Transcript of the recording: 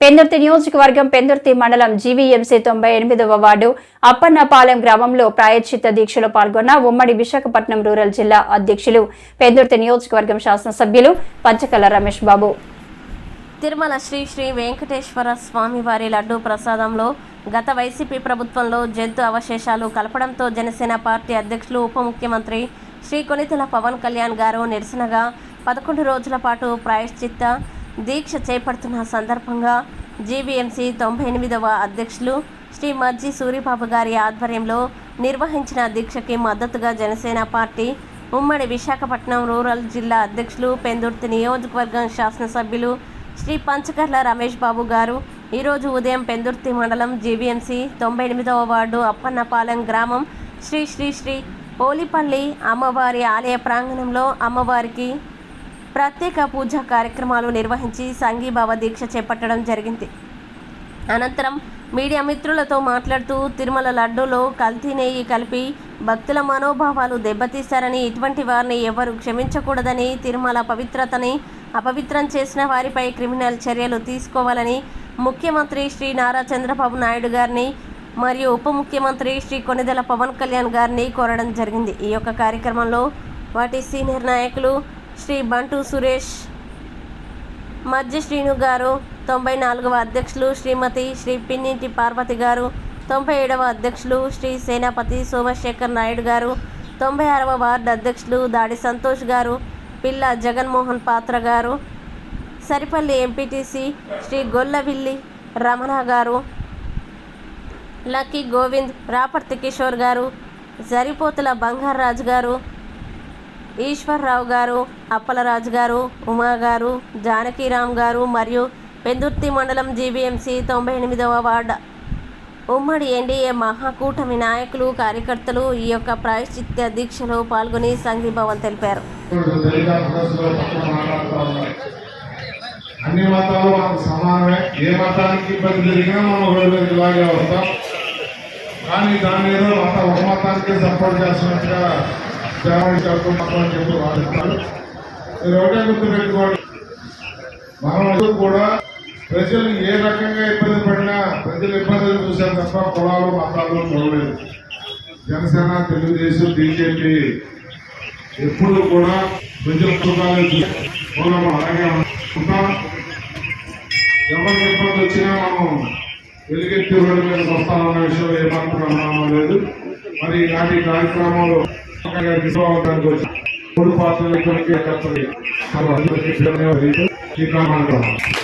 పెందుర్తి నియోజకవర్గం పెందుర్తి మండలం జీవీఎంసీ తొంభై ఎనిమిదవ వార్డు అప్పన్నపాలెం గ్రామంలో ప్రాయశ్చిత్త దీక్షలో పాల్గొన్న ఉమ్మడి విశాఖపట్నం రూరల్ జిల్లా అధ్యక్షులు పెందుర్తి నియోజకవర్గం శాసనసభ్యులు పంచకల రమేష్ బాబు. తిరుమల శ్రీ శ్రీ వెంకటేశ్వర స్వామివారి లడ్డూ ప్రసాదంలో గత వైసీపీ ప్రభుత్వంలో జంతు అవశేషాలు కలపడంతో జనసేన పార్టీ అధ్యక్షులు ఉప ముఖ్యమంత్రి శ్రీ కొనితెల పవన్ కళ్యాణ్ గారు నిరసనగా పదకొండు రోజుల పాటు ప్రాయశ్చిత్త దీక్ష చేపడుతున్న సందర్భంగా జీబీఎంసీ తొంభై ఎనిమిదవ అధ్యక్షులు శ్రీ మజ్జి సూరిబాబు గారి ఆధ్వర్యంలో నిర్వహించిన దీక్షకి మద్దతుగా జనసేన పార్టీ ఉమ్మడి విశాఖపట్నం రూరల్ జిల్లా అధ్యక్షులు పెందుర్తి నియోజకవర్గం శాసనసభ్యులు శ్రీ పంచకర్ల రమేష్ బాబు గారు. ఈరోజు ఉదయం పెందుర్తి మండలం జీవీఎంసీ తొంభై ఎనిమిదవ వార్డు అప్పన్నపాలెం గ్రామం శ్రీ శ్రీ శ్రీ పోలిపల్లి అమ్మవారి ఆలయ ప్రాంగణంలో అమ్మవారికి ప్రత్యేక పూజా కార్యక్రమాలు నిర్వహించి సంఘీభావ దీక్ష చేపట్టడం జరిగింది. అనంతరం మీడియా మిత్రులతో మాట్లాడుతూ తిరుమల లడ్డూలో కల్తీ నెయ్యి కలిపి భక్తుల మనోభావాలు దెబ్బతీశారని ఇటువంటి వారిని ఎవరు క్షమించకూడదని తిరుమల పవిత్రతని అపవిత్రం చేసిన వారిపై క్రిమినల్ చర్యలు తీసుకోవాలని ముఖ్యమంత్రి శ్రీ నారా చంద్రబాబు నాయుడు గారిని మరియు ఉప ముఖ్యమంత్రి శ్రీ కొనిదెల పవన్ కళ్యాణ్ గారిని కోరడం జరిగింది. ఈ యొక్క కార్యక్రమంలో వాటి సీనియర్ నాయకులు శ్రీ బంటు సురేష్ మధ్య శ్రీను గారు తొంభై నాలుగవ అధ్యక్షులు శ్రీమతి శ్రీ పిన్నింటి పార్వతి గారు తొంభై ఏడవ అధ్యక్షులు శ్రీ సేనాపతి సోమశేఖర్ నాయుడు గారు తొంభై ఆరవ వార్డు అధ్యక్షులు దాడి సంతోష్ గారు పిల్ల జగన్మోహన్ పాత్ర గారు సరిపల్లి ఎంపీటీసీ శ్రీ గొల్లవిల్లి రమణ గారు లక్కీ గోవింద్ రాపర్తి కిషోర్ గారు జరిపోతుల బంగారాజు గారు ఈశ్వర్రావు గారు అప్పలరాజు గారు ఉమా గారు జానకీరామ్ గారు మరియు పెందుర్తి మండలం జీబీఎంసీ తొంభై ఎనిమిదవ వార్డు. ఉమ్మడి ఎన్డీఏ మహాకూటమి నాయకులు కార్యకర్తలు ఈ యొక్క ప్రాయశ్చిత్య దీక్షలో పాల్గొని సంఘీభావం తెలిపారు. అన్ని మతాలు మనకు సమానమే. ఏ మతానికి ఇబ్బంది జరిగినా మనం రోజు ఇలాగే వస్తాం. కానీ దాని ఏదో మత ఒక మతానికి సపోర్ట్ చేస్తున్నట్టుగా సేవలు చేస్తూ చెప్పి వాదిస్తారు మీరు ఒకటే గుర్తు పెట్టుకోండి. మనం కూడా ప్రజలు ఏ రకంగా ఇబ్బంది పడినా ప్రజలు ఇబ్బందులు చూసారు తప్ప కులాలు మతాలు చూడలేదు. జనసేన తెలుగుదేశం బీజేపీ ఎప్పుడు కూడా ప్రజల కులాలు చూసాం అలాగే ఉంటాం? ఎవరికి ఇబ్బంది వచ్చినా మనం వెలుగెత్తి రోడ్డు మీదకి వస్తామన్న విషయంలో ఏమాత్రం అనుమానం లేదు. మరి ఇలాంటి కార్యక్రమంలో మూడు పాత్రలు ఇప్పటికే కర్తవ్యం ఈ కారణం